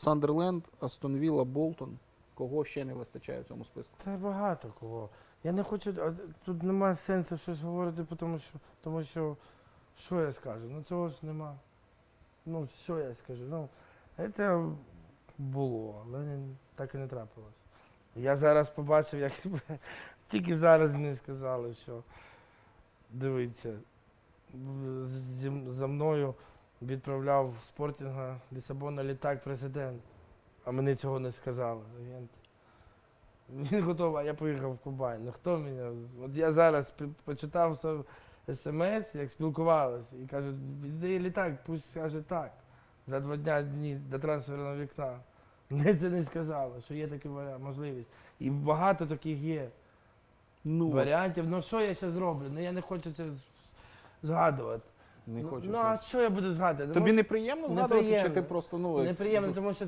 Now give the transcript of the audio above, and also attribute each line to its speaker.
Speaker 1: Сандерленд, Астон Вілла, Болтон. Кого ще не вистачає в цьому списку?
Speaker 2: Це багато кого. Я не хочу. Тут немає сенсу щось говорити, тому що, тому що що я скажу? Ну цього ж нема. Ну, що я скажу? Ну, це було, але так і не трапилось. Я зараз побачив, як тільки зараз мені сказали, що дивіться, за мною відправляв спортінга Лісабона літак президент, а мені цього не сказали. агент. Він готовий, а я поїхав в Кубань. Ну хто мене? От я зараз почитав смс, як спілкувалися, і кажуть, віддай літак, пусть скаже так. За два дня дні до трансферного вікна. Мені це не сказали, що є така можливість. І багато таких є
Speaker 1: Ну,
Speaker 2: варіантів. Ну що я ще зроблю? Ну я не хочу це згадувати.
Speaker 1: Не
Speaker 2: ну,
Speaker 1: хочу.
Speaker 2: ну а що я буду згадувати?
Speaker 1: Тобі
Speaker 2: Ну,
Speaker 1: неприємно згадувати, чи ти просто ну
Speaker 2: неприємно, тому що